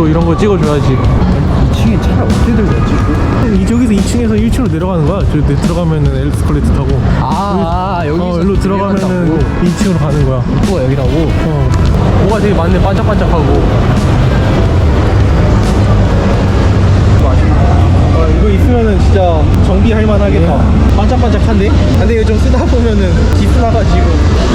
또 이런 거 찍어줘야지. 2층에 차를 어떻게 들고 왔지? 이 저기서 2층에서 1층으로 내려가는 거야. 저 내- 들어가면은 엘스컬레이터 타고. 아, 여기서 어 일로 들어가면은 2층으로 가는 거야. 또 여기라고? 어. 뭐가 되게 많네? 반짝반짝하고 아, 이거 있으면은 진짜 정비할 만하겠다 반짝반짝한데? 근데 이거 좀 쓰다 보면은 기스나가지고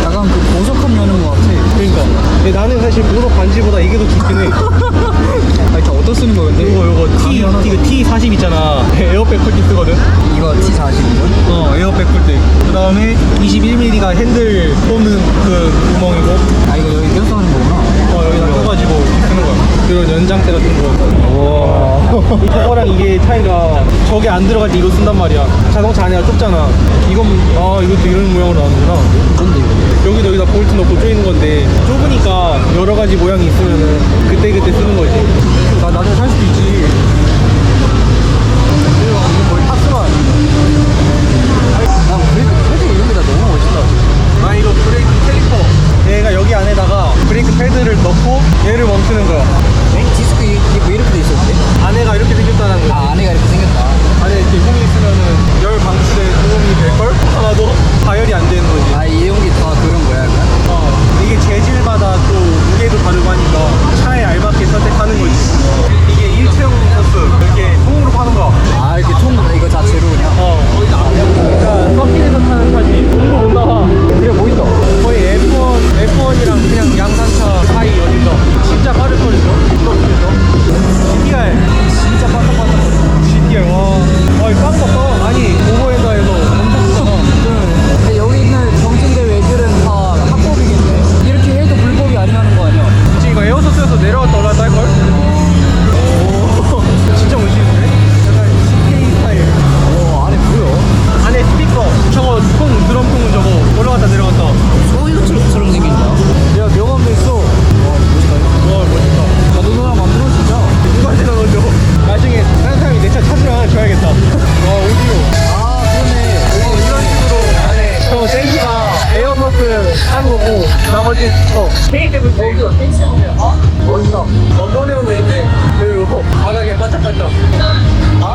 약간 그 보석함 여는 것 같아. 그러니까 근데 나는 사실 보석 반지보다 이게 더 좋긴 해 아니, 다 어디다 쓰는 거야, 근데? 이거 이거 T 이거 T40 있잖아 에어백 쿨티 쓰거든 이거 T40이건? 어 에어백 쿨티 그 다음에 21mm가 핸들 뽑는 그 구멍이고 아, 이거 여기 껴서 하는 거구나. 어 여기다 껴가지고 쓰는 거야 이런 연장대 같은 거 와. 저거랑 이게 차이가 저게 안 들어갈 때 이거 쓴단 말이야. 자동차 안에가 좁잖아. 이건 아 이것도 이런 모양으로 나오는구나? 여기도 여기다 볼트 넣고 조이는 건데 좁으니까 여러 가지 모양이 있으면은 그때 그때 쓰는 거지. 나 나중에 살 수도 있지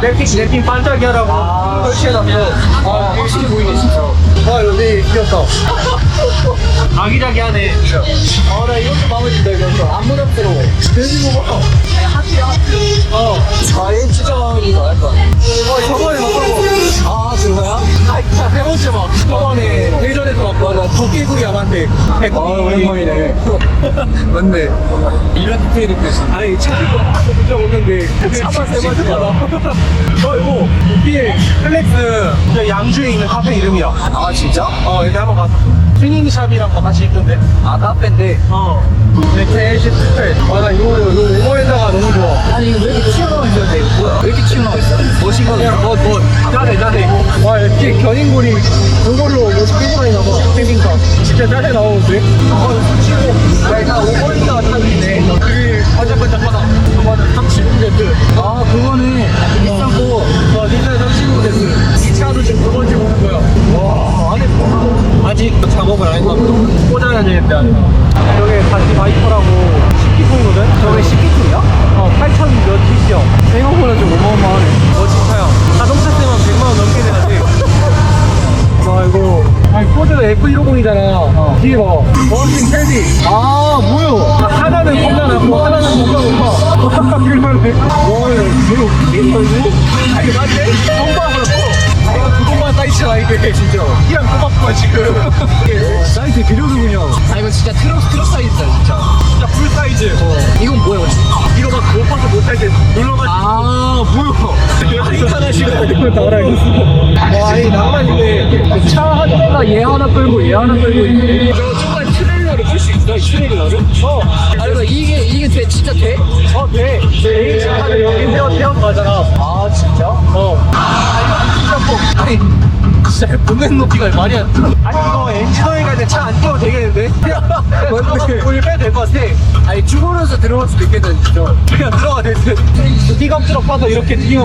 랩핑 랩핑 반짝이 하라고 설치해놨어 아, 확실히 보이네, 진짜. 와 여기 귀엽다 아기자기하네 아, 나 이것도 마음에 든다, 이거. 안 무섭더라고. 돼지 먹어 어 아, 얘 진짜 마음에 든다, 약간. 어, 저번에 거 아, 그거야? 아, 세 번째 막 저번에 맞아 도깨구리 야만데 아, 오랜만이네. 맞네. 이런 디테일이 있지. 아니 차 진짜 오는데 차만 세 번째 받아 어 이거 뒤에 플렉스 저 양주에 있는 카페 이름이야 아, 진짜? 어 여기 한번 가서 튜닝샵이랑 뭐 같이 있던데 아, 카페인데. 어 이렇게 시스템 아나 이거 이거 오버헤더가 너무 좋아. 아니, 이거 왜 이렇게 튀어나와 있는데? 이거 뭐야? 왜 이렇게 튀어나와 있어? 멋있거 그냥 뭐뭐 짜네 짜네 와 이렇게 견인고리 그걸로 뭐 끌고 다니나 봐. 캠핑카 진짜 짜네 나오는데? 어 솔직히. 나 오버헤더가 타는데 그게 반짝반짝하다. 저거는 37분제트. 아, 그거네. 비싼 거. 와 닌자 37분제트. 이 차도 지금 두 번째 오는 거야. 와 안에 뭐 아직 작업을 안 했나 보다 되는데 여기 다시 바이퍼라고 10기통이거든? 저게 10기통이야? 어 8천 몇 TC야 생각보다 좀 어마어마하네. 멋진 차야. 자동차 세만 100만원 넘게 되는데 와 이거. 아니 포드가 F150이잖아. 어. 뒤에 봐 버스팅 캐디. 아 뭐야? 하나는 겁나 낮고 하나는 겁나 높아. 그러네 와 이거 웃긴 거지? 아 이거 맞네? 손바닥보 이거 두동만 사이즈야 이게 진짜 이랑 똑같구만 지금 이게 사이즈 비료도군요 아, 이거 진짜 트럭, 트럭 사이즈다, 진짜. 진짜 풀 사이즈 이건 뭐야? 이거 막 높아서 못할 때 눌러가지고 아, 뭐야? 하이트 하나씩 이걸 다 알아야겠어 와이 낭만이네 차 하나가 얘 하나 끌고 얘 하나 끌고. 저 중간 트레일러를 끌 수 있어, 이 트레일러를? 어 아, 이거 이게, 이게 돼, 진짜 돼? 어, 돼. 내 H 카드 여기 태워 태워서 가잖아. 아, 진짜? 어. 아, 이거 진짜 뭐. 보낸 높이가 말이 안 돼. 아니, 이거 엔진 오일 갈때 차안 태워도 되겠는데? 맞네. 우리 빼도 될것 같아. 아니, 죽어서 들어갈 수도 있겠다, 진짜. 그냥 들어가 될 듯. 띠감트럭 봐서 이렇게. 아니,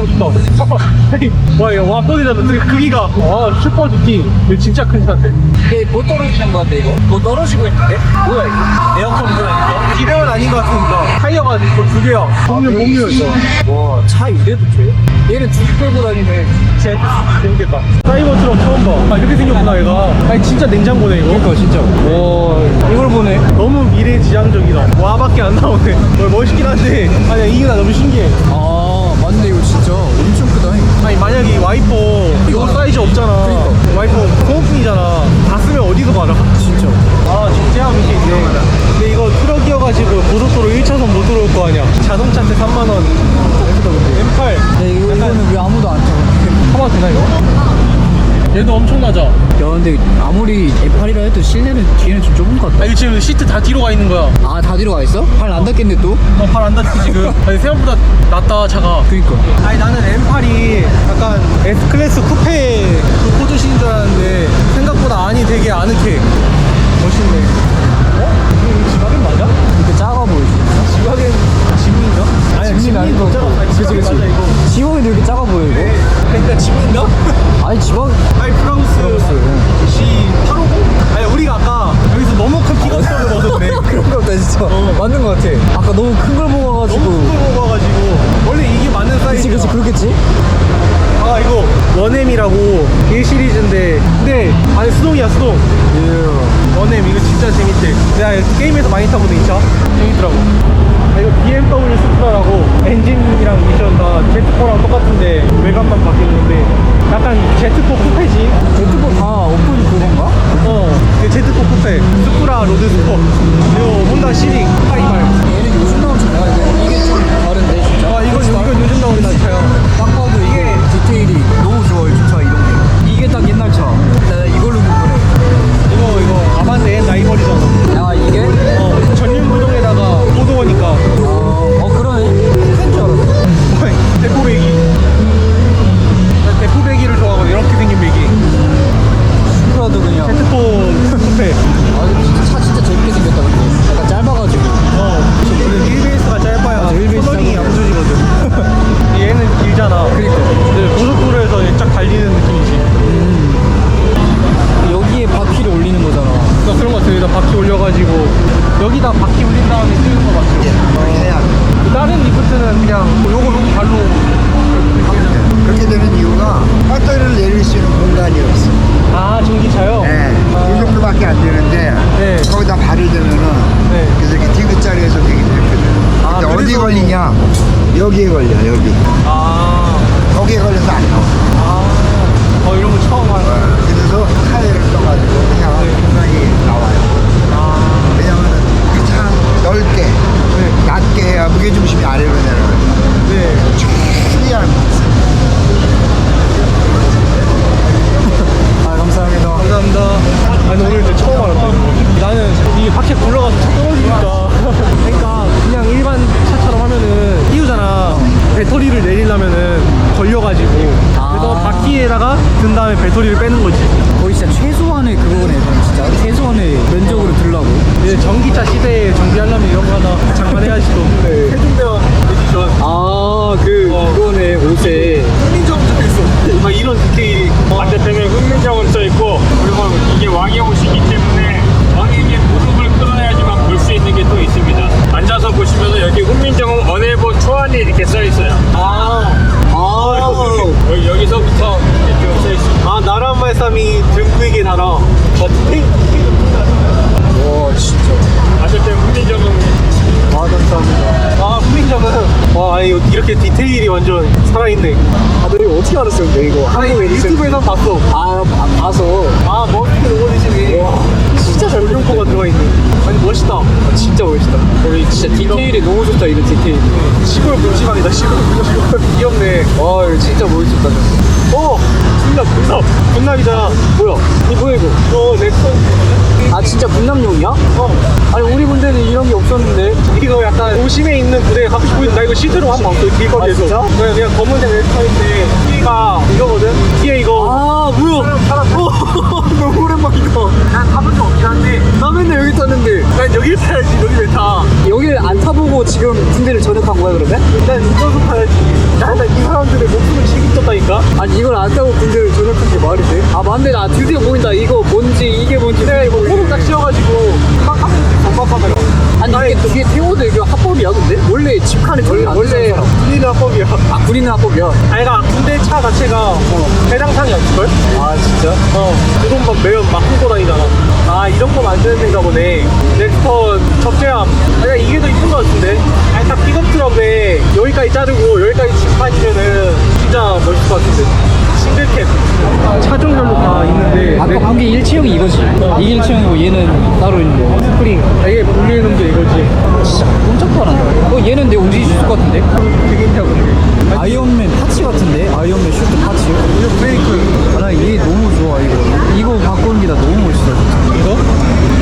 와, 이거 와, 소리나도 크기가. 와, 슈퍼 두티. 이거 진짜 큰 차인데. 이게 못 떨어지는 거 같아, 이거? 뭐 떨어지고 있는데? 뭐야, 이거? 에어컨 뭐야, 이거? 기름은 아닌 것 같습니다. 타이어가 두 개야. 복류 복류였어. 와차 이래도 돼? 얘는 줄 끌고 다니네 제 재밌겠다. 사이 처음 봐. 아 이렇게 생겼구나 얘가. 아니 진짜 냉장고네 이거. 그러니까 진짜 와 이걸 보네 너무 미래지향적이다. 와밖에 안 나오네. 뭐 멋있긴 한데 아니 이게 나 너무 신기해. 아 맞네 이거 진짜 엄청 크다 아니 만약에 이 와이퍼 이거 사이즈 없잖아. 그러니까. 와이퍼 소모품이잖아. 다 쓰면 어디서 받아? 진짜 아 진짜 있네. 근데 이거 트럭이어가지고 고속도로 1차선 못 들어올 거 아니야. 자동차 때 3만 원. M8 야 이거, 이거는 왜 아무도 안 타고 타봐도 되나 이거? 얘도 엄청 낮아. 야 근데 아무리 F8이라 해도 실내는 뒤에는 좀 좁은 것아 같다 이거 지금 시트 다 뒤로 가 있는 거야. 아 다 뒤로 가 있어? 발안 닿겠네 또? 어, 발안 닿지 지금. 아니 생각보다 낮다 차가. 그니까 아니 나는 M8이 약간 S클래스 쿠페 그 포즈신인 줄 알았는데 생각보다 안이 되게 아늑해. 멋있네. 어? 이거 지각엔 맞아? 이렇게 작아 보이지 지각엔 지문인가? 아니 지문이 아닌 거 맞아 이거. 지붕이 이렇게 작아 보여 이거 그러니까 지문인가? 아니 지붕 아니 프랑스 프랑스. C850? 아니 우리가 아까 여기서 너무 큰 피가스를 먹었네. 그런 거 같다 진짜 맞는 거 같아 아까 너무 큰 걸 먹어가지고 너무 큰걸 먹어가지고 원래 이게 맞는 그치 사이즈야. 그치 그렇겠지? 아 이거 원엠이라고 1 시리즈인데 근데 안에 수동이야 수동. 예 원엠 이거 진짜 재밌대. 내가 게임에서 많이 타거든 이 차. 재밌더라고. 아, 이거 BMW 스프라라고 엔진이랑 미션 다 Z4랑 똑같은데 외관만 바뀌었는데 약간 Z4 쿠페지? 제트포 다 오픈 그건가? 어, 그 Z4 쿠페 스프라 로드 스포 그리고 혼다 시릭 하이발. 든 다음에 배터리를 빼는 거지. 거의 진짜 최소한의 그거네 그럼 진짜 최소한의 면적으로 들라고 이제 전기차 시대에 정비하려면 이런 거 하나 장만해야지 또. 세종대왕 에디션. 아그 어. 그거네 옷에 살아있네. 아너 이거 어떻게 알았어 근데 이거 아니, 유튜브에서 봤어. 아, 아 봐서 아, 머스크 로고디즘이. 와, 진짜 잘 조정코가 들어가 있네. 아니, 멋있다. 진짜 멋있다 우리 진짜 디테일이 너무 좋다 이런 디테일 시골 문지방이다, 시골 문지방. 귀엽네. 와 이거 진짜 멋있었다 진짜 어! 분납, 분납. 분납이잖아. 뭐야 이 뭐야 이거 이거 넥슨. 아 진짜 분남용이야? 어. 아니 우리 군대는 이런 게 없었는데 도심에 있는 부대에 가고 싶어 나 이거 실제로 한번 봤어. 길거리에서. 아? 네, 그냥 검은색 렉터인데 뒤가 이거거든. 뒤에 이거 아 뭐야? 사람 너무 오랜만이다. 난 타본 적 없긴 한데. 나 맨날 여기 탔는데. 난 여길 타야지 여기 왜타? 여길 안 타보고 지금 군대를 전역한 거야 그러면? 난 운전수 타야지. 난이 사람들의 목숨을 책임졌다니까. 아니 이걸 안 타고 군대를 전역한 게 말이 돼? 아 맞네. 나 드디어 보인다. 이거 뭔지 이게 뭔지. 내가 이거 호흡 딱 씌워가지고 막 하면 전방 카메라 아니 이게 이게 합법이야 근데? 원래 집 칸에 원래 원래 군인은 합법이야. 아 군인은 합법이야. 아이가 군대 차 자체가 뭐 해당상이 없을걸? 아 진짜? 어, 그돈 막 매연 막 끌고 다니잖아. 아, 이런 거 만드는 데인가 보네. 넥스턴 적재함. 아니, 이게 더 이쁜 거 같은데? 아, 딱 픽업 트럭에 여기까지 자르고 여기까지 집 판이면은 진짜 멋있을 것 같은데. 싱글캡. 차종별로 다 있는데. 아까 본게 일체형이 이거지. 이게 일체형이고 얘는 따로 있는 거. 스프링. 아, 이게 분리해놓은 게 이거지. 진짜 깜짝 놀랐네. 어 얘는 내 움직일 수 있을 것 같은데? 되게 근데. 아이언맨 파츠 같은데? 아이언맨 슈트 파츠? 이거 브레이크. 아, 나 이게 너무 좋아 이거. 이거 바꾸는 게 나 너무 멋있어. 이거?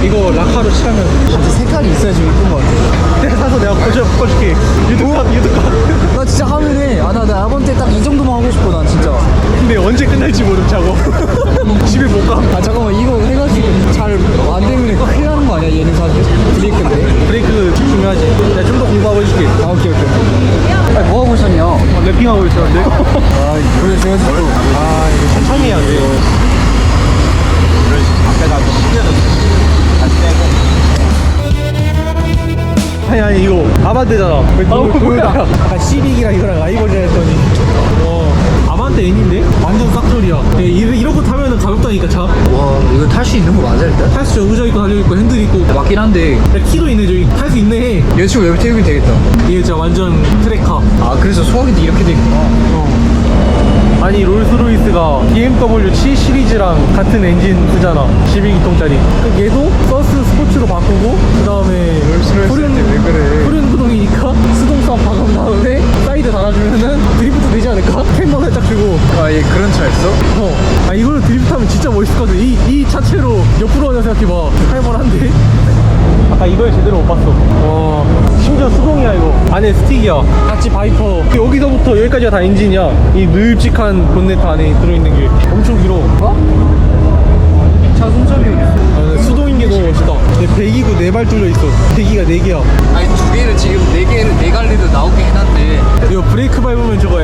이거 라카로 칠하면. 진짜 색깔이 있어야 좀 이쁜 것 같아. 내가 사서 내가 거저 바꿔줄게. 유튜브, 유튜브. 나 진짜 하면은 아나 나 이번 때 딱 이 정도만 하고 싶어 난 진짜. 근데 언제 끝날지 모름 차고. 집에 못 가. 아 잠깐만 이거 해가지고 잘 안 되면 큰일 나는 거 아니야 얘는 사실 브레이크인데. 브레이크 중요하지. 내가 좀 더 공부하고 해줄게. 아 오케이 오케이. 아니 뭐 하고 있었냐? 랩핑하고 있었는데. 아 그래 제가 또 아, 이거 천천히 해야 돼. 아니 아니 이거 아반떼잖아. 왜 도, 도요타 아까 시빅이랑 이거랑 라이벌이라 했더니. 와 아반떼 N인데? 완전 싹돌이야. 예, 이런, 이런 거 타면은 가볍다니까 차. 와 이거 탈 수 있는 거 맞아 일단? 탈수 있죠 의자 있고 달려 있고 핸들 있고. 맞긴 한데. 야, 키도 있네 저기. 탈 수 있네. 얘 지금 웹 태우면 되겠다. 이게 진짜 완전 트랙카. 아 그래서 소화기도 이렇게 돼 있구나. 아니 롤스로이스가 BMW 7 시리즈랑 같은 엔진 쓰잖아 12기통짜리 얘도 서스 스포츠로 바꾸고 그 다음에 왜 그래? 후륜 구동이니까 수동성 박은 다음에 사이드 달아주면은 드리프트 되지 않을까? 캠버 살짝 주고 아얘 그런 차였어? 어. 아 이걸로 드리프트하면 진짜 멋있을 것 같아 이, 이 자체로 옆으로 하냐 생각해봐 활발한데 아까 이걸 제대로 못 봤어. 와 심지어 수동이야 이거. 안에 스틱이야. 같이 바이퍼. 여기서부터 여기까지가 다 엔진이야. 이 널찍한 본네트 안에 들어있는 게 엄청 길어. 차 손잡이? 아, 수동인 게 너무 멋있다. 내 배기구 네 발 뚫려 있어. 배기가 네 개야. 아니 두 개를 지금 네 개는 네 갈래도 나오긴 해놨는데. 이거 브레이크 밟으면 저거